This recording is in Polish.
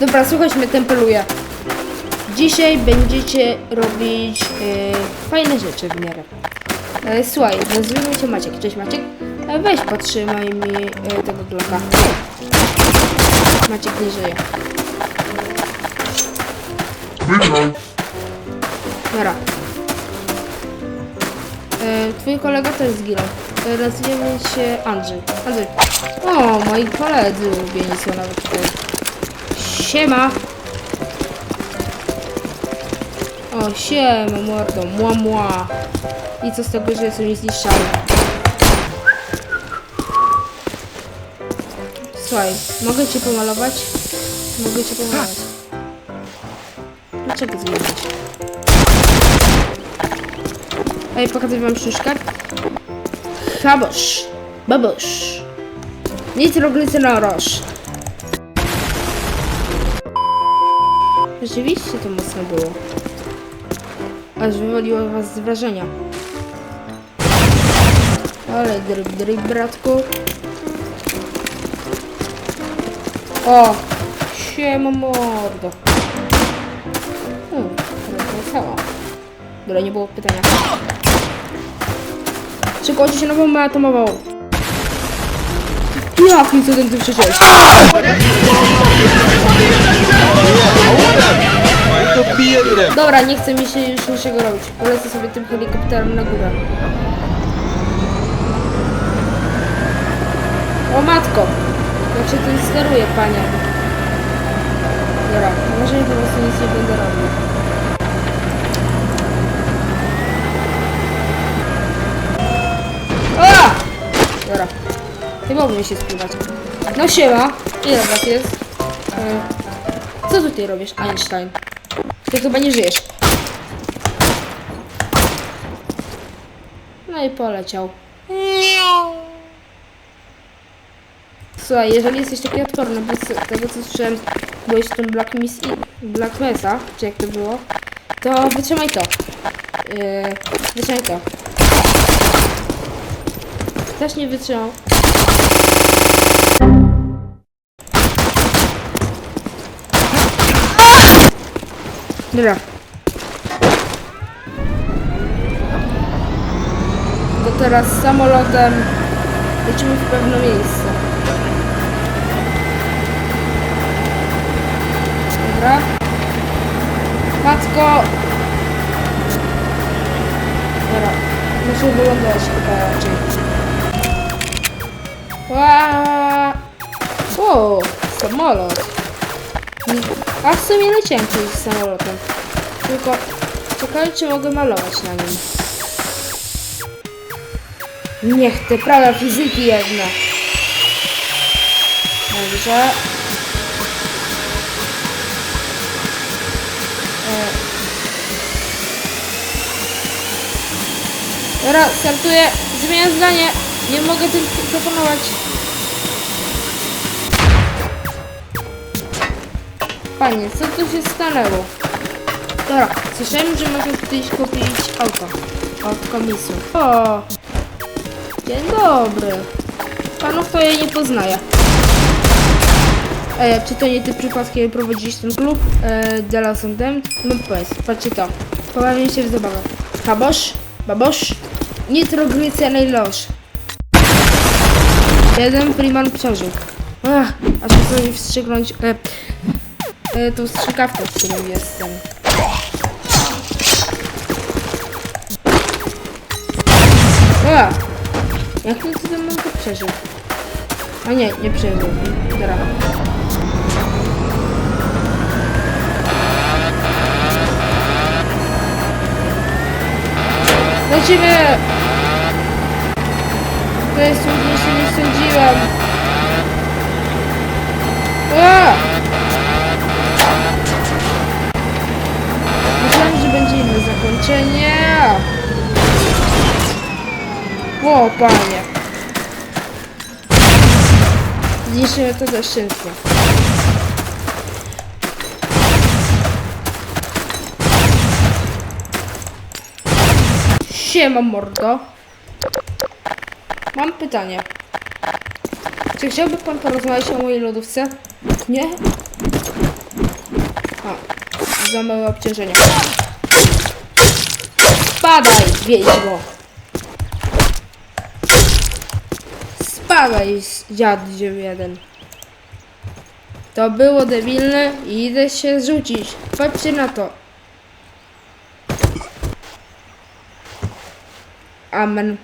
Dobra, słuchajcie, mnie tempeluje. Dzisiaj będziecie robić e, fajne rzeczy w miarę. E, słuchaj, nazwijmy cię Maciek. Cześć Maciek. E, weź potrzymaj mi e, tego bloka. Maciek nie żyje. Dobra. E, twój kolega też zginął. E, nazwiemy się Andrzej. Andrzej. O, moi koledzy ulubieni są nawet tutaj. Siema. O, siema mordo, mła mła. I co z tego, że jestem niezniszczalny? Słuchaj, mogę cię pomalować? Mogę cię pomalować. Dlaczego zmienić? Ej, pokazuję wam szyszkę. Chabosz. Babosz. Nitrogliceroroż. Rzeczywiście to mocno było. Aż wywaliło was z wrażenia. Ale dryb, dryb, bratku. O! Siema mordo. Hmm. Dobra, nie było pytania. Szykujcie się nową atomową. Jakim cudem ty przecież? Dobra, nie chce mi się już niczego robić. Polecę sobie tym helikopterem na górę. O matko! Jak się tym steruje, panie? Dobra, może po prostu nic nie będę robił. A! Dobra. Nie mogłem się spływać. No siema. Ile was jest? E, Co tutaj robisz, Einstein? Ty chyba nie żyjesz. No i poleciał. Słuchaj, jeżeli jesteś taki odporny, bo z tego co słyszałem, byłeś w tym Black, Miss Black Mesa, czy jak to było, to wytrzymaj to. Yy, wytrzymaj to. Też nie wytrzymał. Dobra. To teraz samolotem lecimy w pewne miejsce. Dobra. Matko! Dobra. Muszę wylądować chyba raczej. Ła! O! Samolot. A w sumie leciałem kiedyś samolotem. Tylko czekaj, czy mogę malować na nim. Niech te prawa fizyki jedna. Dobrze. E. Dobra, startuję. Zmieniam zdanie. Nie mogę tym proponować. Panie, co tu się stanęło? Dobra, słyszałem, że mogę tutaj kupić auto. Od komisji. O! Dzień dobry. Panów to ja nie poznaję. E, czy to nie ty przypadkiem prowadzisz ten klub? E, Dela Sądem? No powiedz, patrzcie to. Pobawię się w zabawę. Kabosz, babosz, nitrogliceryl loż. Jeden priman przeżył. Ach, aż muszę sobie wstrzygnąć e, e, tą strzykawkę, w którym jestem. A! Jak nie cudem on to przeżył? A nie, nie przeżył. Dobra. Lecimy! To jest trudniejsze niż sądziłem. A! Inne zakończenie. O, panie. Zniszczymy to dość szybko. Siema, mordo. Mam pytanie. Czy chciałby pan porozmawiać o mojej lodówce? Nie? O, za małe obciążenie. Spadaj, wiedźmo! Spadaj, dziad jeden. To było debilne i idę się rzucić. Patrzcie na to. Amen.